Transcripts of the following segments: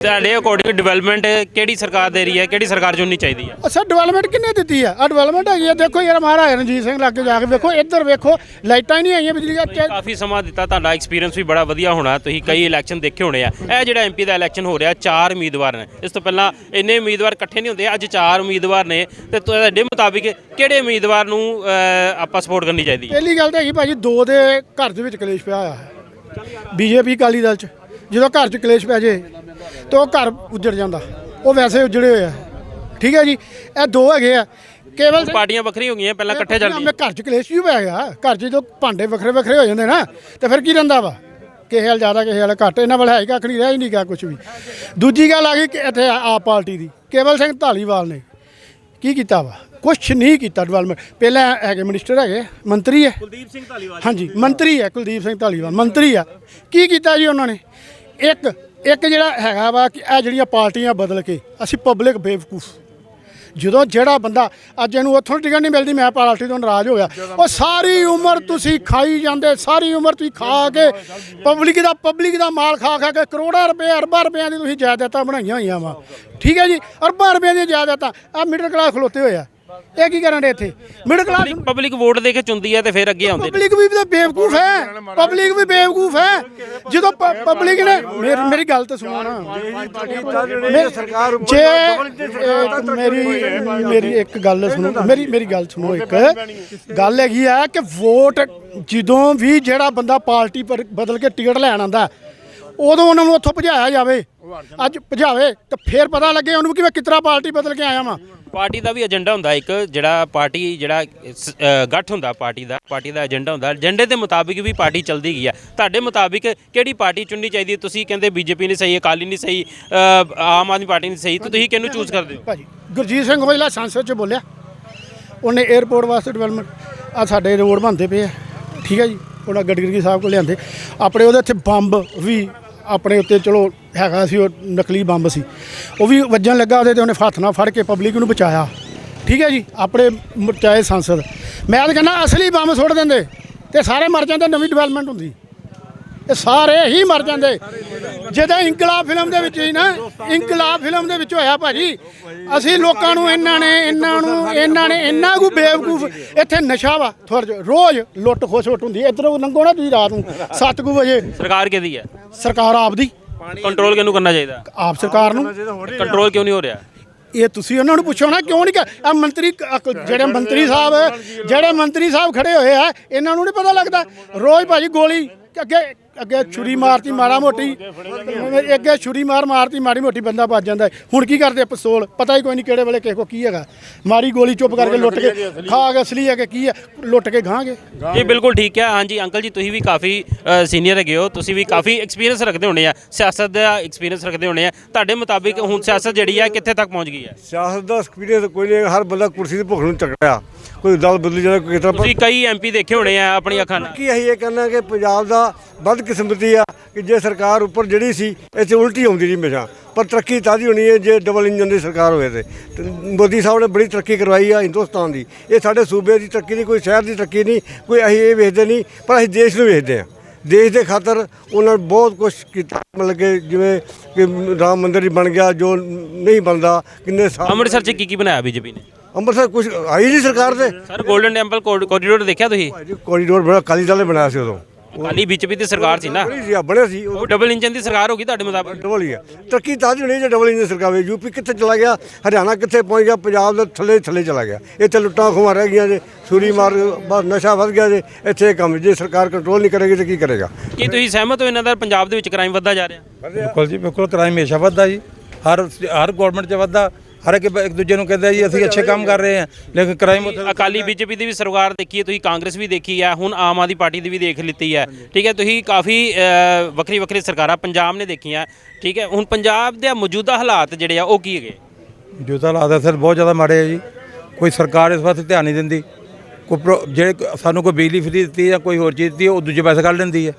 ਤੁਹਾਡੇ according development ਕਿਹੜੀ ਸਰਕਾਰ ਦੇ ਰਹੀ ਹੈ ਕਿਹੜੀ ਸਰਕਾਰ ਚੁਣਨੀ ਚਾਹੀਦੀ ਹੈ? ਅੱਛਾ ਡਿਵੈਲਪਮੈਂਟ ਕਿੰਨੇ ਦਿੱਤੀ ਆ? ਆ ਡਿਵੈਲਪਮੈਂਟ ਹੈਗੀ ਆ ਦੇਖੋ ਯਾਰ ਮਹਾਰਾਜਾ ਰਣਜੀਤ ਸਿੰਘ ਲਾਗੇ ਜਾ ਕੇ ਵੇਖੋ ਇੱਧਰ ਵੇਖੋ ਲਾਈਟਾਂ ਹੀ ਨਹੀਂ ਆਈਆਂ ਬਿਜਲੀ ਦੀਆਂ ਕਾਫੀ ਸਮਾਂ ਦਿੱਤਾ ਤੁਹਾਡਾ ਐਕਸਪੀਰੀਅੰਸ ਵੀ ਬੜਾ ਵਧੀਆ ਹੋਣਾ ਤੁਸੀਂ ਕਈ ਇਲੈਕਸ਼ਨ ਦੇਖੇ ਹੋਣੇ ਆ। ਇਹ ਜਿਹੜਾ ਐਮਪੀ ਦਾ ਇਲੈਕਸ਼ਨ ਹੋ ਰਿਹਾ ਚਾਰ ਉਮੀਦਵਾਰ ਨੇ। ਇਸ ਤੋਂ ਪਹਿਲਾਂ ਇੰਨੇ ਉਮੀਦਵਾਰ ਇਕੱਠੇ ਨਹੀਂ ਹੁੰਦੇ ਅੱਜ ਚਾਰ ਉਮੀਦਵਾਰ ਨੇ। ਤੇ ਤੁਹਾਡੇ ਮੁਤਾਬਿਕ ਕਿਹੜੇ ਉਮੀਦਵਾਰ ਨੂੰ ਆਪਾਂ ਸਪੋਰਟ ਕਰਨੀ ਚਾਹੀਦੀ ਹੈ? ਪਹਿਲੀ ਗੱਲ ਤਾਂ ਹੈਗੀ ਭਾਜੀ ਦੋ ਦੇ ਘਰ ਦੇ ਵਿੱਚ ਕਲੇਸ਼ ਪਿਆ ਹੋਇਆ ਹੈ। ਬੀਜੇਪੀ ਅਕਾਲੀ ਦਲ ਚ ਜਦੋਂ ਘਰ ਚ ਕਲੇਸ਼ ਪੈ ਜੇ ਤੇ ਉਹ ਘਰ ਉੱਜੜ ਜਾਂਦਾ। ਉਹ ਵੈਸੇ ਉੱਜੜੇ ਹੋਏ ਆ। ਠੀਕ ਹੈ ਜੀ? ਇਹ ਦੋ ਹੈਗੇ ਆ। ਕੇਵਲ ਪਾਰਟੀਆਂ ਵੱਖਰੀਆਂ ਹੋ ਗਈਆਂ ਪਹਿਲਾਂ ਇਕੱਠੇ ਚੱਲਦੀਆਂ। ਮੈਂ ਘਰ ਚ ਕਲੇਸ਼ ਵੀ ਪੈ ਗਿਆ। ਘਰ ਚ ਜਦੋਂ ਭਾਂਡੇ ਵੱਖਰੇ ਵੱਖਰੇ ਹੋ ਜਾਂਦੇ ਨਾ ਤੇ ਫਿਰ ਕੀ ਰਹਿੰਦਾ ਵਾ? ਕਿਸੇ ਹਾਲ ਜ਼ਿਆਦਾ ਕਿਸੇ ਹਾਲ ਘੱਟ। ਇਹਨਾਂ ਵੱਲ ਹੈ ਹੀ ਕੱਖ ਨਹੀਂ ਰਹਿ ਹੀ ਨਹੀਂ ਗਿਆ ਕੁਝ ਵੀ। ਦੂਜੀ ਗੱਲ ਆ ਗਈ ਕਿ ਇੱਥੇ ਆਪ ਪਾਰਟੀ ਦੀ। ਕੇਵਲ ਸਿੰਘ ਢਾਲੀਵਾਲ ਨੇ। ਕੀ ਕੀਤਾ ਵਾ? ਕੁਛ ਨਹੀਂ ਕੀਤਾ ਡਿਵੈਲਪਮੈਂਟ ਪਹਿਲਾਂ ਹੈਗੇ ਮਿਨਿਸਟਰ ਹੈਗੇ ਮੰਤਰੀ ਹੈ। ਕੁਲਦੀਪ ਸਿੰਘ ਧਾਲੀਵਾਲ। ਹਾਂਜੀ ਮੰਤਰੀ ਹੈ ਕੁਲਦੀਪ ਸਿੰਘ ਢਾਲੀਵਾਲ ਮੰਤਰੀ ਆ। ਕੀ ਕੀਤਾ ਜੀ ਉਹਨਾਂ ਨੇ? ਇੱਕ ਇੱਕ ਜਿਹੜਾ ਹੈਗਾ ਵਾ ਕਿ ਇਹ ਜਿਹੜੀਆਂ ਪਾਰਟੀਆਂ ਬਦਲ ਕੇ ਅਸੀਂ ਪਬਲਿਕ ਬੇਵਕੂਫ। ਜਦੋਂ ਜਿਹੜਾ ਬੰਦਾ, ਅੱਜ ਇਹਨੂੰ ਉੱਥੋਂ ਟਿਕਟ ਨਹੀਂ ਮਿਲਦੀ, ਮੈਂ ਪਾਰਟੀ ਤੋਂ ਨਾਰਾਜ਼ ਹੋ ਗਿਆ। ਉਹ ਸਾਰੀ ਉਮਰ ਤੁਸੀਂ ਖਾਈ ਜਾਂਦੇ, ਸਾਰੀ ਉਮਰ ਤੁਸੀਂ ਖਾ ਕੇ ਪਬਲਿਕ ਦਾ ਪਬਲਿਕ ਦਾ ਮਾਲ ਖਾ ਖਾ ਕੇ ਕਰੋੜਾਂ ਰੁਪਏ, ਅਰਬਾਂ ਰੁਪਈਆਂ ਦੀ ਤੁਸੀਂ ਜਾਇਦਾਦਾਂ ਬਣਾਈਆਂ ਹੋਈਆਂ ਵਾ। ਠੀਕ ਹੈ ਜੀ, ਅਰਬਾਂ ਰੁਪਈਆਂ ਦੀਆਂ ਜਾਇਦਾਦਾਂ। ਆ ਮਿਡਲ ਕਲਾਸ ਖਲੋਤੇ ਹੋਏ ਆ। ਇਹ ਕੀ ਕਰਨ ਦੇ ਇੱਥੇ? ਮਿਡਲ ਕਲਾਸ ਪਬਲਿਕ ਵੋਟ ਦੇ ਕੇ ਚੁਣਦੀ ਹੈ ਤੇ ਫਿਰ ਅੱਗੇ ਆਉਂਦੇ ਨੇ। ਪਬਲਿਕ ਵੀ ਤਾਂ ਬੇਵਕੂਫ ਹੈ। ਪਬਲਿਕ ਵੀ ਬੇਵਕੂਫ ਹੈ। ਜਦੋਂ ਪਬਲਿਕ ਨੇ ਮੇਰੀ ਮੇਰੀ ਗੱਲ ਤਾਂ ਸੁਣੋ ਨਾ। ਮੈਂ- ਸਰਕਾਰ ਉੱਪਰ ਜੇ ਇੱਕ ਮੇਰੀ ਮੇਰੀ ਇੱਕ ਗੱਲ ਸੁਣੋ। ਮੇਰੀ ਮੇਰੀ ਗੱਲ ਸੁਣੋ ਇੱਕ। ਗੱਲ ਹੈਗੀ ਆ ਕਿ ਵੋਟ ਜਦੋਂ ਵੀ ਜਿਹੜਾ ਬੰਦਾ ਪਾਰਟੀ ਪਰ ਬਦਲ ਕੇ ਟਿਕਟ ਲੈਣ ਆਂਦਾ ਉਦੋਂ ਉਹਨਾਂ ਨੂੰ ਉੱਥੋਂ ਭਜਾਇਆ ਜਾਵੇ। ਅੱਜ ਭਜਾਵੇ ਤਾਂ ਫੇਰ ਪਤਾ ਲੱਗੇ ਉਹਨੂੰ ਕਿ ਮੈਂ ਕਿਤਰਾ ਪਾਰਟੀ ਬਦਲ ਕੇ ਆਇਆ ਵਾਂ। ਪਾਰਟੀ ਦਾ ਵੀ ਏਜੰਡਾ ਹੁੰਦਾ ਇੱਕ ਜਿਹੜਾ ਪਾਰਟੀ ਜਿਹੜਾ ਸ- ਅ, ਗੱਠ ਹੁੰਦਾ ਪਾਰਟੀ ਦਾ ਪਾਰਟੀ ਦਾ ਏਜੰਡਾ ਹੁੰਦਾ। ਏਜੰਡੇ ਦੇ ਮੁਤਾਬਿਕ ਵੀ ਪਾਰਟੀ ਚੱਲਦੀ ਗਈ ਆ। ਤੁਹਾਡੇ ਮੁਤਾਬਿਕ ਕਿਹੜੀ ਪਾਰਟੀ ਚੁਣਨੀ ਚਾਹੀਦੀ? ਹੈ ਤੁਸੀਂ ਕਹਿੰਦੇ ਬੀਜੇਪੀ ਨਹੀਂ ਸਹੀ ਅਕਾਲੀ ਨਹੀਂ ਸਹੀ ਅ, ਆਮ ਆਦਮੀ ਪਾਰਟੀ ਨਹੀਂ ਸਹੀ ਤੇ ਤੁਸੀਂ ਕਿਹਨੂੰ ਚੂਜ਼ ਕਰਦੇ ਹੋ? ਭਾਜੀ ਗੁਰਜੀਤ ਸਿੰਘ ਔਜਲਾ ਸੰਸਦ 'ਚ ਬੋਲਿਆ। ਉਹਨੇ 에어ਪੋਰਟ ਵਾਸਤੇ ਡਿਵੈਲਪਮੈਂਟ ਆ ਸਾਡੇ ਰੋਡ ਬਣਦੇ ਪਏ ਆ। ਠੀਕ ਹੈ ਜੀ ਉਹਨਾਂ ਗਡਕਰੀ ਸਾਹਿਬ ਕੋਲ ਲਿਆਂਦੇ। ਆਪਣੇ ਉਹਦੇ ਇੱਥੇ ਬੰਬ ਵੀ ਆਪਣੇ ਉੱਤੇ ਚਲੋ ਹੈਗਾ ਸੀ, ਉਹ ਨਕਲੀ ਬੰਬ ਸੀ। ਉਹ ਵੀ ਵੱਜਣ ਲੱਗਾ ਉਹਦੇ ਤੇ, ਉਹਨੇ ਹੱਥ ਨਾਲ ਫੜ ਕੇ ਪਬਲਿਕ ਨੂੰ ਬਚਾਇਆ। ਠੀਕ ਹੈ ਜੀ, ਆਪਣੇ ਚਾਹੇ ਸੰਸਦ। ਮੈਂ ਤਾਂ ਕਹਿੰਦਾ ਅਸਲੀ ਬੰਬ ਸੁੱਟ ਦਿੰਦੇ ਤੇ ਸਾਰੇ ਮਰ ਜਾਂਦੇ, ਨਵੀਂ ਡਿਵੈਲਪਮੈਂਟ ਹੁੰਦੀ। ਇਹ ਸਾਰੇ ਹੀ ਮਰ ਜਾਂਦੇ। ਜਿਹਦਾ ਇਨਕਲਾਬ ਫਿਲਮ ਦੇ ਵਿੱਚ ਹੀ ਨਾ, ਇਨਕਲਾਬ ਫਿਲਮ ਦੇ ਵਿੱਚ ਹੋਇਆ ਭਾਜੀ ਅਸੀਂ ਲੋਕਾਂ ਨੂੰ ਇਹਨਾਂ ਨੇ ਇਹਨਾਂ ਨੂੰ ਇਹਨਾਂ ਨੇ ਇੰਨਾ ਕੁ ਬੇਵਕੂਫ ਇੱਥੇ ਨਸ਼ਾ ਵਾ ਥੋੜਾ ਰੋਜ਼ ਲੁੱਟ ਖੋਸ ਲੁੱਟ ਹੁੰਦੀ ਇਧਰੋਂ ਲੰਘੋ ਨਾ ਤੁਸੀਂ ਰਾਤ ਨੂੰ 7 ਵਜੇ। ਸਰਕਾਰ ਕਿਹਦੀ ਹੈ? ਸਰਕਾਰ ਆਪਦੀ। ਕੰਟਰੋਲ ਕਿਹਨੂੰ ਕਰਨਾ ਚਾਹੀਦਾ? ਆਪ ਸਰਕਾਰ ਨੂੰ। ਕੰਟਰੋਲ ਕਿਉਂ ਨਹੀਂ ਹੋ ਰਿਹਾ? ਇਹ ਤੁਸੀਂ ਉਹਨਾਂ ਨੂੰ ਪੁੱਛੋ ਨਾ ਕਿਉਂ ਨਹੀਂ ਆ ਮੰਤਰੀ ਜਿਹੜੇ ਮੰਤਰੀ ਸਾਹਿਬ ਜਿਹੜੇ ਮੰਤਰੀ ਸਾਹਿਬ ਖੜੇ ਹੋਏ ਆ ਇਹਨਾਂ ਨੂੰ ਨਹੀਂ ਪਤਾ ਲੱਗਦਾ। ਰੋਜ਼ ਭਾਜੀ ਗੋਲੀ ਅੱਗੇ ਅੱਗੇ ਛੁਰੀ ਮਾਰਤੀ ਮਾੜਾ ਮੋਟੀ। ਅੱਗੇ ਛੁਰੀ ਮਾਰ ਮਾਰਤੀ ਮਾੜੀ ਮੋਟੀ ਬੰਦਾ ਵੱਜ ਜਾਂਦਾ ਹੈ। ਹੁਣ ਕੀ ਕਰਦੇ ਆ ਪਿਸਤੌਲ ਪਤਾ ਹੀ ਕੋਈ ਨਹੀਂ ਕਿਹੜੇ ਵੇਲੇ ਕਿਸੇ ਕੋ ਕੀ ਹੈਗਾ। ਮਾਰੀ ਗੋਲੀ ਚੁੱਪ ਕਰਕੇ ਲੁੱਟ ਕੇ ਖਾ ਕੇ ਅਸਲੀ ਹੈ ਕਿ ਕੀ ਹੈ? ਲੁੱਟ ਕੇ ਗਾਂਗੇ। ਜੀ ਬਿਲਕੁਲ ਠੀਕ ਹੈ। ਹਾਂਜੀ ਅੰਕਲ ਜੀ ਤੁਸੀਂ ਵੀ ਕਾਫੀ ਸੀਨੀਅਰ ਹੈਗੇ ਹੋ। ਤੁਸੀਂ ਵੀ ਕਾਫੀ ਐਕਸਪੀਰੀਅੰਸ ਰੱਖਦੇ ਹੋਣੇ ਆ। ਸਿਆਸਤ ਦਾ ਐਕਸਪੀਰੀਅੰਸ ਰੱਖਦੇ ਹੋਣੇ ਆ। ਤੁਹਾਡੇ ਮੁਤਾਬਿਕ ਹੁਣ ਸਿਆਸਤ ਜਿਹੜੀ ਹੈ ਕਿੱਥੇ ਤੱਕ ਪਹੁੰਚ ਗਈ ਹੈ? ਸਿਆਸਤ ਦਾ ਐਕਸਪੀਰੀਅੰਸ ਕੋਈ ਨਹੀਂ ਹਰ ਬੰਦਾ ਕੁਰਸੀ ਦੀ ਭੁੱਖ ਨੂੰ ਚੱਕਰਿਆ ਕੋਈ ਦਲ ਬਦਲੀ ਜਾਂਦਾ ਕੋਈ ਕਿਤਨਾ ਤੁਸੀਂ ਕਈ ਐਮਪੀ ਦੇਖੇ ਹੋਣੇ ਆ ਆਪਣੀ ਅੱਖਾਂ ਨਾਲ। ਕੀ ਅਸੀਂ ਇਹ ਕਹਿੰਦਾ ਕਿ ਪੰਜਾਬ ਦਾ ਵੱਧ ਕਿਸਮਤੀ ਆ ਕਿ ਜੇ ਸਰਕਾਰ ਉੱਪਰ ਜਿਹੜੀ ਸੀ ਇੱਥੇ ਉਲਟੀ ਆਉਂਦੀ ਰਹੀ ਹਮੇਸ਼ਾ ਪਰ ਤਰੱਕੀ ਤਾਦੀ ਹੋਣੀ ਹੈ ਜੇ ਡਬਲ ਇੰਜਨ ਦੀ ਸਰਕਾਰ ਹੋਵੇ ਤੇ। ਤੇ ਮੋਦੀ ਸਾਹਿਬ ਨੇ ਬੜੀ ਤਰੱਕੀ ਕਰਵਾਈ ਆ ਹਿੰਦੁਸਤਾਨ ਦੀ। ਇਹ ਸਾਡੇ ਸੂਬੇ ਦੀ ਤਰੱਕੀ ਨਹੀਂ ਕੋਈ ਸ਼ਹਿਰ ਦੀ ਤਰੱਕੀ ਨਹੀਂ ਕੋਈ ਅਸੀਂ ਇਹ ਵੇਖਦੇ ਨਹੀਂ ਪਰ ਅਸੀਂ ਦੇਸ਼ ਨੂੰ ਵੇਖਦੇ ਆ। ਦੇਸ਼ ਦੇ ਖਾਤਰ ਉਹਨਾਂ ਨੇ ਬਹੁਤ ਕੁਝ ਕੀਤਾ। ਮਤਲਬ ਕਿ ਜਿਵੇਂ ਕਿ ਰਾਮ ਮੰਦਿਰ ਹੀ ਬਣ ਗਿਆ ਜੋ ਨਹੀਂ ਬਣਦਾ ਕਿੰਨੇ ਸਾਲ ਅੰਮ੍ਰਿਤਸਰ 'ਚ ਕੀ ਕੀ ਬਣਾਇਆ ਬੀਜੇਪੀ ਨੇ? ਅੰਮ੍ਰਿਤਸਰ ਕੁਝ ਆਈ ਨਹੀਂ ਸਰਕਾਰ ਤੇ। ਸਰ 골ਡਨ ਟੈਂਪਲ ਕੋਰੀਡੋਰ ਦੇਖਿਆ ਤੁਸੀਂ? ਕੋਰੀਡੋਰ ਬੜਾ ਕਾਲੀ ਦਲ ਨੇ ਬਣਾਇਆ ਸੀ ਉਦੋਂ। ਕਾਲੀ ਬੀਜੇਪੀ ਦੀ ਸਰਕਾਰ ਸੀ ਨਾ। ਬਣੀ ਸੀ ਬਣਿਆ ਸੀ। ਉਹ ਡਬਲ ਇੰਜਨ ਦੀ ਸਰਕਾਰ ਹੋ ਗਈ ਤੁਹਾਡੇ ਮੁਤਾਬਿਕ? ਡਬਲ ਹੀ ਆ। ਤਰੱਕੀ ਤਾਂ ਹੋਣੀ ਜੇ ਡਬਲ ਇੰਜਨ ਸਰਕਾਰ ਹੋਵੇ ਯੂਪੀ ਕਿੱਥੇ ਚਲਾ ਗਿਆ? ਹਰਿਆਣਾ ਕਿੱਥੇ ਪਹੁੰਚ ਗਿਆ? ਪੰਜਾਬ ਦੇ ਥੱਲੇ ਥੱਲੇ ਚਲਾ ਗਿਆ। ਇੱਥੇ ਲੁੱਟਾਂ ਖੁਮਾਰ ਰਹਿ ਗਈਆਂ ਜੇ। ਸੂਰੀ ਮਾਰ ਬਸ ਨਸ਼ਾ ਵੱਧ ਗਿਆ ਜੇ। ਇੱਥੇ ਕੰਮ ਜੇ ਸਰਕਾਰ ਕੰਟਰੋਲ ਨਹੀਂ ਕਰੇਗੀ ਤਾਂ ਕੀ ਕਰੇਗਾ? ਕੀ ਤੁਸੀਂ ਸਹਿਮਤ ਹੋ ਇਹਨਾਂ ਦਾ ਪੰਜਾਬ ਦੇ ਵਿੱਚ ਕ੍ਰਾਈਮ ਵੱਧਦਾ ਜਾ ਰਿਹਾ? ਬਿਲਕੁਲ ਜੀ ਬਿਲਕੁਲ ਕ੍ਰਾਈਮ ਹਮੇਸ਼ਾ ਵੱਧਦਾ ਜੀ। ਹਰ ਹਰ ਗਵਰਨਮੈਂਟ 'ਚ ਵੱਧਦਾ। ਹਰ ਇੱਕ ਇੱਕ ਦੂਜੇ ਨੂੰ ਕਹਿੰਦਾ ਜੀ ਅਸੀਂ ਅੱਛੇ ਕੰਮ ਕਰ ਰਹੇ ਹਾਂ ਲੇਕਿਨ ਕ੍ਰਾਈਮ ਉੱਥੇ ਅਕਾਲੀ ਬੀਜੇਪੀ ਦੀ ਵੀ ਸਰਕਾਰ ਦੇਖੀ ਹੈ ਤੁਸੀਂ ਕਾਂਗਰਸ ਵੀ ਦੇਖੀ ਹੈ ਹੁਣ ਆਮ ਆਦਮੀ ਪਾਰਟੀ ਦੀ ਵੀ ਦੇਖ ਲਿੱਤੀ ਹੈ। ਠੀਕ ਹੈ ਤੁਸੀਂ ਕਾਫੀ ਵੱਖਰੀ ਵੱਖਰੀ ਸਰਕਾਰਾਂ ਪੰਜਾਬ ਨੇ ਦੇਖੀਆਂ। ਠੀਕ ਹੈ ਹੁਣ ਪੰਜਾਬ ਦੇ ਮੌਜੂਦਾ ਹਾਲਾਤ ਜਿਹੜੇ ਆ ਉਹ ਕੀ ਹੈਗੇ? ਜੋ ਤਾਂ ਹਾਲਾਤ ਸਰ ਬਹੁਤ ਜ਼ਿਆਦਾ ਮਾੜੇ ਹੈ ਜੀ। ਕੋਈ ਸਰਕਾਰ ਇਸ ਪਾਸੇ ਧਿਆਨ ਨਹੀਂ ਦਿੰਦੀ। ਕੋਈ ਜਿਹੜੇ ਸਾਨੂੰ ਕੋਈ ਬਿਜਲੀ ਫਰੀ ਦਿੱਤੀ ਜਾਂ ਕੋਈ ਹੋਰ ਚੀਜ਼ ਦਿੱਤੀ ਉਹ ਦੂਜੇ ਪੈਸੇ ਕੱਢ ਲੈਂਦੀ ਹੈ।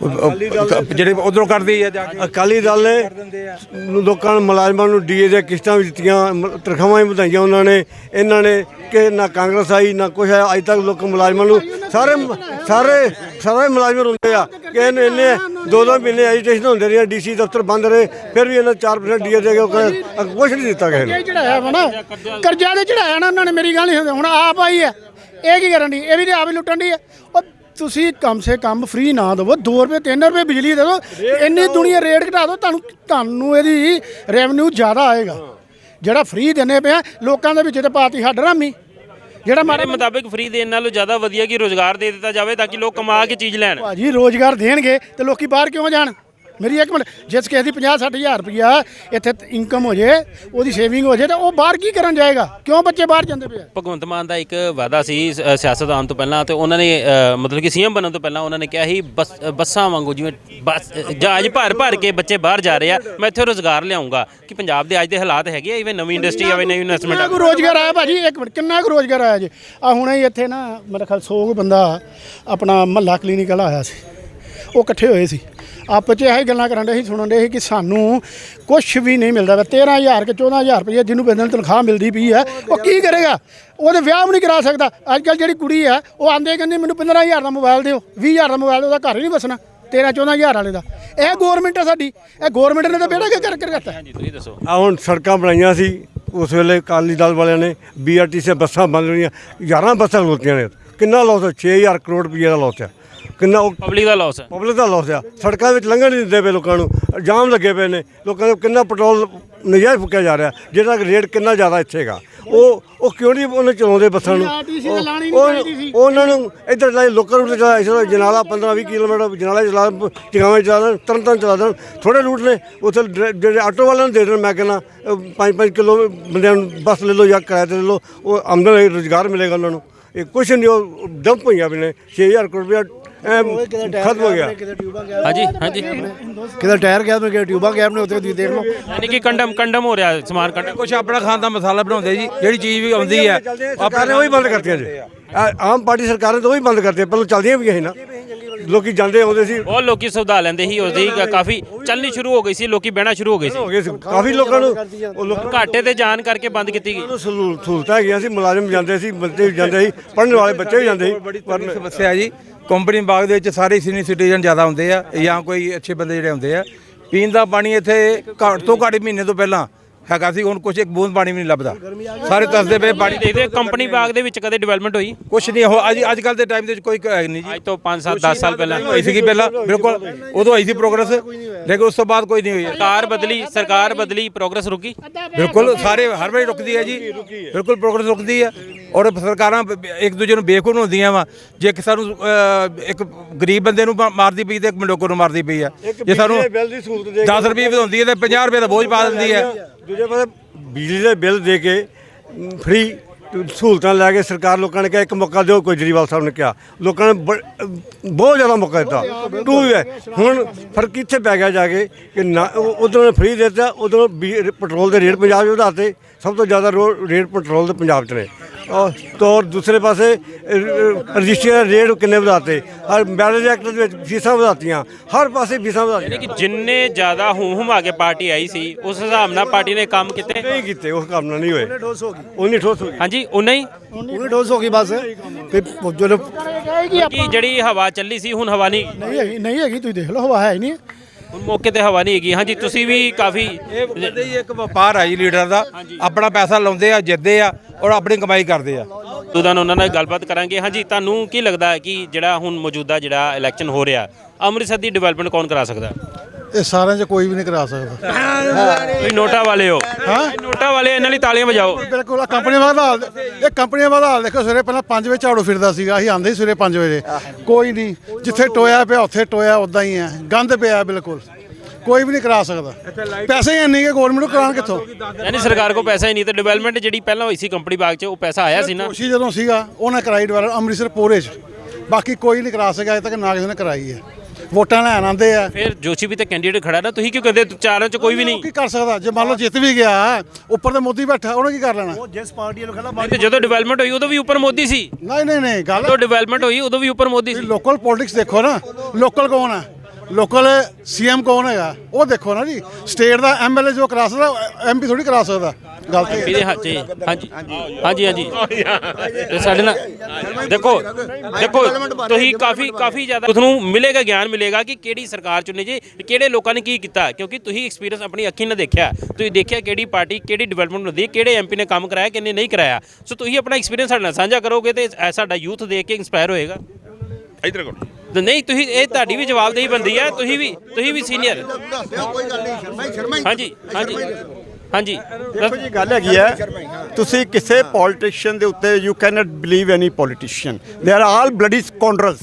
ਜਿਹੜੇ ਉਧਰੋਂ ਕਰਦੇ ਆ ਜਾ ਕੇ। ਅਕਾਲੀ ਦਲ ਨੇ ਲੋਕਾਂ ਨੂੰ ਮੁਲਾਜ਼ਮਾਂ ਨੂੰ ਡੀਏ ਦੀਆਂ ਕਿਸ਼ਤਾਂ ਵੀ ਦਿੱਤੀਆਂ ਤਨਖਾਹਾਂ ਵੀ ਵਧਾਈਆਂ ਉਹਨਾਂ ਨੇ। ਇਹਨਾਂ ਨੇ ਕਿ ਨਾ ਕਾਂਗਰਸ ਆਈ ਨਾ ਕੁਛ ਹੈ ਅੱਜ ਤੱਕ ਲੋਕ ਮੁਲਾਜ਼ਮਾਂ ਨੂੰ ਸਾਰੇ ਸਾਰੇ ਸਾਰੇ ਮੁਲਾਜ਼ਮ ਹੁੰਦੇ ਆ ਕਿ ਇਹਨੇ ਇੰਨੇ ਦੋ ਦੋ ਮਹੀਨੇ ਐਜੀਟੇਸ਼ਨ ਹੁੰਦੇ ਰਹੇ ਡੀਸੀ ਦਫ਼ਤਰ ਬੰਦ ਰਹੇ ਫਿਰ ਵੀ ਇਹਨਾਂ 4% ਡੀਏ ਦੇ ਕੇ ਕੁਛ ਨਹੀਂ ਦਿੱਤਾ ਕਿਸੇ ਨੂੰ। ਚੜਾਇਆ ਵਾ ਨਾ ਕਰਜ਼ਾ ਦੇ ਚੜਾਇਆ ਨਾ ਉਹਨਾਂ ਨੇ ਮੇਰੀ ਗੱਲ ਨਹੀਂ ਸੁਣਦੇ। ਹੁਣ ਆਪ ਆਈ ਹੈ। ਇਹ ਕੀ ਕਰਨ ਦੀ? ਇਹ ਵੀ ਤੇ ਆਪ ਹੀ ਲੁੱਟਣ ਦੀ ਹੈ। ਉਹ ਤੁਸੀਂ ਕਮ ਸੇ ਕਮ ਫ੍ਰੀ ਨਾ ਦੇਵੋ 2 ਰੁਪਏ 3 ਰੁਪਏ ਬਿਜਲੀ ਦੇ ਦਿਓ। ਇੰਨੀ ਦੁਨੀਆ ਰੇਟ ਘਟਾ ਦਿਓ ਤੁਹਾਨੂੰ ਤੁਹਾਨੂੰ ਇਹਦੀ ਰੈਵਨਿਊ ਜ਼ਿਆਦਾ ਆਏਗਾ। ਜਿਹੜਾ ਫ੍ਰੀ ਦਿੰਦੇ ਪਿਆ ਲੋਕਾਂ ਦੇ ਵਿੱਚ ਤੇ ਪਾਤੀ ਹੱਡ ਰਾਮੀ। ਜਿਹੜਾ ਮੇਰੇ ਮੁਤਾਬਿਕ ਫ੍ਰੀ ਦੇਣ ਨਾਲੋਂ ਜ਼ਿਆਦਾ ਵਧੀਆ ਕਿ ਰੋਜ਼ਗਾਰ ਦੇ ਦਿੱਤਾ ਜਾਵੇ ਤਾਂ ਕਿ ਲੋਕ ਕਮਾ ਕੇ ਚੀਜ਼ ਲੈਣ। ਭਾਜੀ ਰੋਜ਼ਗਾਰ ਦੇਣਗੇ ਤੇ ਲੋਕੀ ਬਾਹਰ ਕਿਉਂ ਜਾਣ? ਮੇਰੀ ਇੱਕ ਮਿੰਟ ਜਿਸ ਕਿਸੇ ਦੀ 50 ਹਜ਼ਾਰ ਰੁਪਇਆ ਇੱਥੇ ਇਨਕਮ ਹੋ ਜੇ ਉਹਦੀ ਸੇਵਿੰਗ ਹੋ ਜੇ ਤਾਂ ਉਹ ਬਾਹਰ ਕੀ ਕਰਨ ਜਾਏਗਾ? ਕਿਉਂ ਬੱਚੇ ਬਾਹਰ ਜਾਂਦੇ ਪਏ ਆ? ਭਗਵੰਤ ਮਾਨ ਦਾ ਇੱਕ ਵਾਅਦਾ ਸੀ ਸ- ਸਿਆਸਤ ਆਉਣ ਤੋਂ ਪਹਿਲਾਂ ਤੇ ਉਹਨਾਂ ਨੇ ਅ, ਮਤਲਬ ਕਿ ਸੀਐਮ ਬਣਨ ਤੋਂ ਪਹਿਲਾਂ ਉਹਨਾਂ ਨੇ ਕਿਹਾ ਸੀ ਬੱਸ ਅ, ਬੱਸਾਂ ਵਾਂਗੂ ਜਿਵੇਂ ਬੱਸ ਅ, ਜਹਾਜ਼ ਭਰ ਭਰ ਕੇ ਬੱਚੇ ਬਾਹਰ ਜਾ ਰਹੇ ਆ ਮੈਂ ਇੱਥੇ ਰੋਜ਼ਗਾਰ ਲਿਆਉਂਗਾ ਕਿ ਪੰਜਾਬ ਦੇ ਅੱਜ ਦੇ ਹਾਲਾਤ ਹੈਗੇ ਆ ਇਵੇਂ ਨਵੀਂ ਇੰਡਸਟਰੀ ਆਵੇ ਨਵੀਂ ਇਨਵੈਸਟਮੈਂਟ ਕਿੰਨਾ ਕੁ ਰੋਜ਼ਗਾਰ ਆਇਆ ਭਾਜੀ? ਇੱਕ ਮਿੰਟ ਕਿੰਨਾ ਕੁ ਰੋਜ਼ਗਾਰ ਆਇਆ ਜੀ? ਆ ਹੁਣੇ ਹੀ ਇੱਥੇ ਨਾ ਮੇਰੇ ਖਿਆਲ 100 ਕੁ ਬੰਦਾ ਆਪਣਾ ਮਹੱਲਾ ਕਲੀਨਿਕ ਵਾਲਾ ਆਇਆ ਸੀ। ਉਹ ਇਕੱਠੇ ਹੋਏ ਸੀ। ਆਪਸ 'ਚ ਇਹੀ ਗੱਲਾਂ ਕਰਨ ਦੇ ਸੀ ਸੁਣਨ ਦੇ ਸੀ ਕਿ ਸਾਨੂੰ ਕੁਝ ਵੀ ਨਹੀਂ ਮਿਲਦਾ ਵਾ। 13000 ਕਿ 14000 ਰੁਪਏ ਜਿਹਨੂੰ ਬੰਦੇ ਤਨਖਾਹ ਮਿਲਦੀ ਪਈ ਹੈ ਉਹ ਕੀ ਕਰੇਗਾ? ਉਹਦੇ ਵਿਆਹ ਵੀ ਨਹੀਂ ਕਰਾ ਸਕਦਾ। ਅੱਜ ਕੱਲ ਜਿਹੜੀ ਕੁੜੀ ਆ ਉਹ ਆਂਦੇ ਕਹਿੰਦੀ ਮੈਨੂੰ 15000 ਦਾ ਮੋਬਾਈਲ ਦਿਓ 20000 ਦਾ ਮੋਬਾਈਲ ਉਹਦਾ ਘਰ ਹੀ ਨਹੀਂ ਬਸਣਾ 13 14000 ਵਾਲੇ ਦਾ। ਇਹ ਗਵਰਨਮੈਂਟ ਆ ਸਾਡੀ। ਇਹ ਗਵਰਨਮੈਂਟ ਨੇ ਤਾਂ ਬੇੜਾ ਕੇ ਕਰ ਕਰ ਕਰਤਾ। ਹਾਂਜੀ ਤੁਸੀਂ ਦੱਸੋ। ਆ ਹੁਣ ਸੜਕਾਂ ਬਣਾਈਆਂ ਸੀ ਉਸ ਵੇਲੇ ਅਕਾਲੀ ਦਲ ਵਾਲਿਆਂ ਨੇ ਬੀਆਰਟੀਸੀ ਬੱਸਾਂ ਬੰਦ ਰਹੀਆਂ 11 ਬੱਸਾਂ ਖਲੋਤੀਆਂ ਨੇ। ਕਿੰਨਾ ਲਾਸ ਹੈ 6000 ਕਰੋੜ ਰੁਪਏ ਦਾ ਲਾਸ ਹੈ ਕਿੰਨਾ ਉਹ ਪਬਲਿਕ ਦਾ ਲਾਸ ਹੈ। ਪਬਲਿਕ ਦਾ ਲਾਸ ਆ। ਸੜਕਾਂ ਵਿੱਚ ਲੰਘਣ ਨਹੀਂ ਦਿੰਦੇ ਪਏ ਲੋਕਾਂ ਨੂੰ। ਜਾਮ ਲੱਗੇ ਪਏ ਨੇ। ਲੋਕਾਂ ਨੂੰ ਕਿੰਨਾ ਪੈਟਰੋਲ ਨਜਾਇਜ਼ ਫੁੱਕਿਆ ਜਾ ਰਿਹਾ। ਜਿਹਦਾ ਰੇਟ ਕਿੰਨਾ ਜ਼ਿਆਦਾ ਇੱਥੇ ਹੈਗਾ। ਉਹ ਉਹ ਕਿਉਂ ਨਹੀਂ ਉਹਨੇ ਚਲਾਉਂਦੇ ਬੱਸਾਂ ਨੂੰ? ਉਹ- ਲਾਣੀ ਨਹੀਂ ਉਹ- ਚਾਹੀਦੀ ਸੀ। ਉਹਨਾਂ ਨੂੰ ਇੱਧਰ ਲਾਏ ਲੋਕਾਂ ਨੂੰ ਚਲਾ ਇਸ ਜਨਾਲਾ 15 20 ਕਿਲੋਮੀਟਰ ਜਨਾਲਾ ਚਲਾ ਟਿਕਾਵੇਂ ਚਲਾ ਦੇਣ ਤਰਨ ਤਾਰਨ ਚਲਾ ਦੇਣ। ਥੋੜੇ ਰੂਟ ਨੇ। ਉੱਥੇ ਜਿਹੜੇ ਆਟੋ ਵਾਲਿਆਂ ਨੂੰ ਦੇ ਦੇਣ ਮੈਂ ਕਹਿੰਦਾ 5-5 ਕਿਲੋ ਬੰਦਿਆਂ ਨੂੰ ਬੱਸ ਲੈ ਲਓ ਜਾਂ ਕਿਰਾਏ ਤੇ ਲੈ ਲਓ। ਉਹ ਆਮਦਨ ਰੋਜ਼ਗਾਰ ਮਿਲੇਗਾ ਉਹਨਾਂ ਨੂੰ। ਇਹ ਕੁਛ ਨਹੀਂ ਉਹ ਡੰਪ ਹੋਈਆਂ ਵੀ ਨੇ 6000 ਕਰੋੜ ਰੁਪਇਆ ਐਂ ਖਤਮ ਹੋ ਗਿਆ ਹਾਂਜੀ ਹਾਂਜੀ। ਕਿਤੇ ਟਾਇਰ ਗਿਆ ਮੈਂ ਕਿ ਟਿਊਬਾਂ ਗੈਪ ਨੇ ਉੱਥੇ ਤੁਸੀਂ ਦੇਖ ਲਓ। ਯਾਨੀ ਕਿ ਕੰਡਮ ਕੰਡਮ ਹੋ ਰਿਹਾ ਸਮਾਨ ਕੰਡਮ ਕੁਛ ਆਪਣਾ ਖਾਣ ਦਾ ਮਸਾਲਾ ਬਣਾਉਂਦੇ ਜੀ ਜਿਹੜੀ ਚੀਜ਼ ਵੀ ਆਉਂਦੀ ਹੈ। ਸਰਕਾਰ ਨੇ ਉਹ ਹੀ ਬੰਦ ਕਰਤੀਆਂ ਜੀ। ਆਮ ਪਾਰਟੀ ਸਰਕਾਰਾਂ ਤਾਂ ਉਹ ਹੀ ਬੰਦ ਕਰਤੀਆਂ ਪਹਿਲਾਂ ਚੱਲਦੀਆਂ ਵੀ ਸੀ ਨਾ। ਲੋਕੀ ਜਾਂਦੇ ਆਉਂਦੇ ਸੀ। ਬਹੁਤ ਲੋਕੀ ਸੁਵਿਧਾ ਲੈਂਦੇ ਸੀ ਉਸਦੀ ਕ- ਕਾਫੀ ਚੱਲਣੀ ਸ਼ੁਰੂ ਹੋ ਗਈ ਸੀ ਲੋਕੀ ਬਹਿਣਾ ਸ਼ੁਰੂ ਹੋ ਗਏ ਸੀ। ਹੋ ਗਏ ਸੀ। ਕਾਫੀ ਲੋਕਾਂ ਨੂੰ ਉਹ ਲੋਕਾਂ ਘਾਟੇ ਤੇ ਜਾਣ ਕਰਕੇ ਬੰਦ ਕੀਤੀ ਗਈ। ਨੂੰ ਸਹੂਲ- ਸਹੂਲਤਾਂ ਹੈਗੀਆਂ ਸੀ ਮੁਲਾਜ਼ਮ ਜਾਂਦੇ ਸੀ ਬੱਚੇ ਵੀ ਜਾਂਦੇ ਸੀ ਪੜ੍ਹਨ ਵਾਲੇ ਬੱਚੇ ਵੀ ਜਾਂਦੇ ਸੀ। ਪਰ ਸਮੱਸਿਆ ਜੀ। ਕੰਪਨੀ ਬਾਗ ਦੇ ਵਿੱਚ ਸਾਰੇ ਸੀਨੀਅਰ ਸਿਟੀਜ਼ਨ ਜ਼ਿਆਦਾ ਹੁੰਦੇ ਆ ਜਾਂ ਕੋਈ ਅੱਛੇ ਬੰਦੇ ਜਿਹੜੇ ਹੁੰਦੇ ਆ। ਪੀਣ ਦਾ ਪਾਣੀ ਇੱਥੇ ਘੱਟ ਤੋਂ ਘੱਟ ਮਹੀਨੇ ਤੋਂ ਪਹਿਲਾਂ ਹੈਗਾ ਸੀ ਹੁਣ ਕੁਛ ਇੱਕ ਬੂੰਦ ਪਾਣੀ ਵੀ ਨਹੀਂ ਲੱਭਦਾ। ਸਾਰੇ ਤਰਸਦੇ ਪਏ ਪਾਣੀ ਦੇਖਦੇ ਕੰਪਨੀ ਬਾਗ ਦੇ ਵਿੱਚ ਕਦੇ ਡਿਵੈਲਪਮੈਂਟ ਹੋਈ? ਕੁਛ ਨਹੀਂ ਹੋ ਅੱਜ ਅੱਜ ਕੱਲ ਦੇ ਟਾਈਮ ਦੇ ਵਿੱਚ ਕੋਈ ਹੈ ਨਹੀਂ ਜੀ। ਅੱਜ ਤੋਂ 5 7 10 ਸਾਲ ਪਹਿਲਾਂ। ਹੋਈ ਸੀਗੀ ਪਹਿਲਾਂ ਬਿਲਕੁਲ। ਉਦੋਂ ਹੋਈ ਸੀ ਪ੍ਰੋਗਰੈਸ ਲੇਕਿਨ ਉਸ ਤੋਂ ਬਾਅਦ ਕੋਈ ਨਹੀਂ ਹੋਈ। ਹੈ। ਸਰਕਾਰ ਬਦਲੀ ਸਰਕਾਰ ਬਦਲੀ ਪ੍ਰੋਗਰੈਸ ਰੁਕੀ? ਬਿਲਕੁਲ ਸਾਰੇ ਹਰ ਵਾਰੀ ਰੁਕਦੀ ਹੈ ਜੀ। ਬਿਲਕੁਲ ਪ੍ਰੋਗਰੈਸ ਰੁਕਦੀ ਹੈ। ਔਰ ਸਰਕਾਰਾਂ ਇੱਕ ਦੂਜੇ ਨੂੰ ਬੇਖੂਨ ਹੁੰਦੀਆਂ ਵਾ। ਜੇ ਕਿ ਸਾਨੂੰ ਇੱਕ ਗਰੀਬ ਬੰਦੇ ਨੂੰ ਮਾਰਦੀ ਪਈ ਤੇ ਇੱਕ ਮੰਡੋਕਰ ਨੂੰ ਮਾਰਦੀ ਪਈ ਆ ਜੇ ਸਾਨੂੰ ਬਿੱਲ ਦੀ ਸਹੂਲਤ ਦੇ 10 ਰੁਪਏ ਵਧਾਉਂਦੀ ਹੈ ਤੇ 50 ਰੁਪਏ ਦਾ ਬੋਝ ਪਾ ਦਿੰਦੀ ਹੈ। ਦੂਜੇ ਪਾਸੇ ਬਿਜਲੀ ਦੇ ਬਿੱਲ ਦੇ ਕੇ ਫ੍ਰੀ ਸਹੂਲਤਾਂ ਲੈ ਕੇ ਸਰਕਾਰ ਲੋਕਾਂ ਨੇ ਕਿਹਾ, ਇੱਕ ਮੌਕਾ ਦਿਓ ਕੇਜਰੀਵਾਲ ਸਾਹਿਬ ਨੇ ਕਿਹਾ। ਲੋਕਾਂ ਨੇ ਬ- ਬਹੁਤ ਜ਼ਿਆਦਾ ਮੌਕਾ ਦਿੱਤਾ। ਟੂ ਹੈ। ਹੁਣ ਫ਼ਰਕ ਇੱਥੇ ਪੈ ਗਿਆ ਜਾ ਕੇ ਕਿ ਨਾ ਉਧਰੋਂ ਨੇ ਫ੍ਰੀ ਦੇ ਦਿੱਤਾ, ਉਧਰੋਂ ਪੈਟਰੋਲ ਦੇ ਰੇਟ ਪੰਜਾਬ 'ਚ ਵਧਾਤੇ ਸਭ ਤੋਂ ਜ਼ਿਆਦਾ ਰੇਟ ਪੈਟਰੋਲ ਦੇ ਪੰਜਾਬ 'ਚ ਨੇ। ਔਰ ਤੋਂ ਦੂਸਰੇ ਪਾਸੇ ਰਜਿਸਟਰੀ ਦੇ ਰੇਟ ਕਿੰਨੇ ਵਧਾਤੇ? ਹਰ ਮੈਰਿਜ ਐਕਟ ਦੇ ਵਿੱਚ ਫੀਸਾਂ ਵਧਾਤੀਆਂ। ਹਰ ਪਾਸੇ ਫੀਸਾਂ ਵਧਾਤੀਆਂ। ਕਿ ਜਿੰਨੇ ਜ਼ਿਆਦਾ ਹੂੰ ਹਮਾ ਕੇ ਪਾਰਟੀ ਆਈ ਸੀ ਉਸ ਹਿਸਾਬ ਨਾਲ ਪਾਰਟੀ ਨੇ ਕੰਮ ਕੀਤੇ। ਨਹੀਂ ਕੀਤੇ ਉਸ ਕੰਮ ਨਾਲ ਨਹੀਂ ਹੋਏ। ਉਹਨੀ ਠੋਸ ਹੋ ਗਈ। ਹਾਂਜੀ ਉਨਾ ਹੀ? ਉਹਨੇ ਡੋਸ ਹੋ ਗਈ ਬਸ। ਫਿਰ ਜਦੋਂ ਕਿ ਜਿਹੜੀ ਹਵਾ ਚੱਲੀ ਸੀ ਹੁਣ ਹਵਾ ਨਹੀਂ। ਨਹੀਂ ਹੈਗੀ ਨਹੀਂ ਹੈਗੀ ਤੁਸੀਂ ਦੇਖ ਲਓ ਹਵਾ ਹੈ ਹੀ ਨਹੀਂ। ਹੁਣ ਮੌਕੇ ਤੇ ਹਵਾ ਨਹੀਂ ਹੈਗੀ। ਹਾਂਜੀ ਤੁਸੀਂ ਵੀ ਕਾਫੀ ਇਹ ਇੱਕ ਵਪਾਰ ਆ ਜੀ ਲੀਡਰ ਦਾ। ਆਪਣਾ ਪੈਸਾ ਲਾਉਂਦੇ ਆ ਜਿੱਤਦੇ ਆ ਔਰ ਆਪਣੀ ਕਮਾਈ ਕਰਦੇ ਆ। ਦੁਦਾਂ ਉਹਨਾਂ ਨਾਲ ਗੱਲਬਾਤ ਕਰਾਂਗੇ। ਹਾਂਜੀ ਤੁਹਾਨੂੰ ਕੀ ਲੱਗਦਾ ਹੈ ਕਿ ਜਿਹੜਾ ਹੁਣ ਮੌਜੂਦਾ ਜਿਹੜਾ ਇਲੈਕਸ਼ਨ ਹੋ ਰਿਹਾ ਅੰਮ੍ਰਿਤਸਰ ਦੀ ਡਿਵੈਲਪਮੈਂਟ ਕੌਣ ਕਰਾ ਸਕਦਾ? ਇਹ ਸਾਰਿਆਂ 'ਚ ਕੋਈ ਵੀ ਨਹੀਂ ਕਰਾ ਸਕਦਾ। ਤੁਸੀਂ ਨੋਟਾ ਵਾਲੇ ਹੋ। ਹਾਂ? ਨੋਟਾ ਵਾਲੇ ਇਹਨਾਂ ਲਈ ਤਾਲੀਆਂ ਵਜਾਓ। ਬਿਲਕੁਲ ਆ ਕੰਪਨੀ ਵਾਲਾ ਹਾਲ ਇਹ ਕੰਪਨੀਆਂ ਵਾਲਾ ਹਾਲ ਦੇਖੋ ਸਵੇਰੇ ਪਹਿਲਾਂ 5 ਵਜੇ ਝਾੜੂ ਫਿਰਦਾ ਸੀਗਾ ਅਸੀਂ ਆਂਦੇ ਸੀ ਸਵੇਰੇ 5 ਵਜੇ। ਕੋਈ ਨਹੀਂ ਜਿੱਥੇ ਟੋਇਆ ਪਿਆ ਉੱਥੇ ਟੋਇਆ ਉਦਾਂ ਹੀ ਹੈ। ਗੰਦ ਪਿਆ ਬਿਲਕੁਲ। ਕੋਈ ਵੀ ਨਹੀਂ ਕਰਾ ਸਕਦਾ। ਪੈਸੇ ਹੀ ਨਹੀਂ ਕਿ ਗਵਰਨਮੈਂਟ ਨੂੰ ਕਰਾਉਣ ਕਿੱਥੋਂ? ਯਾਨੀ ਸਰਕਾਰ ਕੋਲ ਪੈਸਾ ਹੀ ਨਹੀਂ ਤੇ ਡਿਵੈਲਪਮੈਂਟ ਜਿਹੜੀ ਪਹਿਲਾਂ ਹੋਈ ਸੀ ਕੰਪਨੀ ਬਾਗ 'ਚ ਉਹ ਪੈਸਾ ਆਇਆ ਸੀ ਨਾ। ਕੋਸ਼ੀ ਜਦੋਂ ਸੀਗਾ ਉਹਨੇ ਕਰਾਈ ਡਿਵੈਲਪ ਅੰਮ੍ਰਿਤਸਰ ਪੂਰੇ 'ਚ। ਬਾਕੀ ਕੋਈ ਨਹੀਂ ਕਰਾ ਸਕਿਆ ਅਜੇ ਤੱਕ ਨਾ ਕਿਸੇ ਨੇ ਕਰਾਈ ਹੈ। ਵੋਟਾਂ ਲੈਣ ਆਉਂਦੇ ਆ। ਫਿਰ ਜੋਸ਼ੀ ਵੀ ਤੇ ਕੈਂਡੀਡੇਟ ਖੜਾ ਨਾ ਤੁਸੀਂ ਕਿਉਂ ਕਹਿੰਦੇ ਚਾਰਾਂ 'ਚ ਕੋਈ ਵੀ ਉਹ ਨਹੀਂ। ਕੀ ਕਰ ਸਕਦਾ? ਜੇ ਮੰਨ ਲਓ ਜਿੱਤ ਵੀ ਗਿਆ ਉੱਪਰ ਤੇ ਮੋਦੀ ਬੈਠਾ ਉਹਨੇ ਕੀ ਕਰ ਲੈਣਾ? ਜਿਸ ਪਾਰਟੀ ਨੂੰ ਖੜਾ ਤੇ ਜਦੋਂ ਡਿਵੈਲਪਮੈਂਟ ਹੋਈ ਉਦੋਂ ਵੀ ਉੱਪਰ ਮੋਦੀ ਸੀ। ਨਹੀਂ ਨਹੀਂ ਨਹੀਂ ਗੱਲ ਜਦੋਂ ਡਿਵੈਲਪਮੈਂਟ ਹੋਈ ਉਦੋਂ ਵੀ ਉੱਪਰ ਮੋਦੀ ਸੀ। ਲੋਕਲ ਪੋਲਿਟਿਕਸ ਦੇਖੋ ਨਾ। ਲੋਕਲ ਕੌਣ ਹੈ ਲੋਕਲ ਸੀਐਮ ਕੌਣ ਹੈਗਾ? ਉਹ ਦੇਖੋ ਨਾ ਜੀ। ਸਟੇਟ ਦਾ ਐਮਐਲਏ ਜੋ ਕਰਾ ਸਕਦਾ ਐਮਪੀ ਥੋੜੀ ਕਰਾ ਸਕਦਾ। ਗੱਲ ਤੇ ਇਹਦੇ ਹੱਥ 'ਚ ਹਾਂਜੀ ਹਾਂਜੀ ਹਾਂਜੀ ਇਹ ਸਾਡੇ ਨਾਲ ਦੇਖੋ ਦੇਖੋ ਤੁਸੀਂ ਕਾਫੀ ਕਾਫੀ ਜ਼ਿਆਦਾ ਤੁਹਾਨੂੰ ਮਿਲੇਗਾ ਗਿਆਨ ਮਿਲੇਗਾ ਕਿ ਕਿਹੜੀ ਸਰਕਾਰ ਚੁਣੇ ਜੀ ਕਿਹੜੇ ਲੋਕਾਂ ਨੇ ਕੀ ਕੀਤਾ ਕਿਉਂਕਿ ਤੁਸੀਂ ਐਕਸਪੀਰੀਅੰਸ ਆਪਣੀ ਅੱਖੀਂ ਨਾਲ ਦੇਖਿਆ। ਤੁਸੀਂ ਦੇਖਿਆ ਕਿਹੜੀ ਪਾਰਟੀ ਕਿਹੜੀ ਡਿਵੈਲਪਮੈਂਟ ਹੁੰਦੀ ਹੈ ਕਿਹੜੇ ਐਮਪੀ ਨੇ ਕੰਮ ਕਰਾਇਆ ਕਿੰਨੇ ਨਹੀਂ ਕਰਾਇਆ। ਸੋ ਤੁਸੀਂ ਆਪਣਾ ਐਕਸਪੀਰੀਅੰਸ ਸਾਡੇ ਨਾਲ ਸਾਂਝਾ ਕਰੋਗੇ ਤੇ ਇਹ ਸਾਡਾ ਯੂਥ ਦੇਖ ਕੇ ਇੰਸਪਾਇਰ ਹੋਏਗਾ। ਇਧਰ ਕੋਲ ਤੇ ਨਹੀਂ ਤੁਸੀਂ ਇਹ ਤੁਹਾਡੀ ਵੀ ਜਵਾਬਦੇਹੀ ਬੰਦੀ ਹੈ ਤੁਸੀਂ ਵੀ ਤੁਸੀਂ ਵੀ ਸੀਨੀਅਰ ਹਾਂਜੀ ਹਾਂਜੀ। ਹਾਂਜੀ। ਦੇਖੋ ਜੀ, ਗੱਲ ਹੈਗੀ ਹੈ, ਤੁਸੀਂ ਕਿਸੇ ਪੋਲੀਟੀਸ਼ੀਅਨ ਦੇ ਉੱਤੇ you can can't believe any politician ਦੇ ਆਰ ਆਲ ਬਲੱਡੀ ਸਕਾਉਂਡਰਲਸ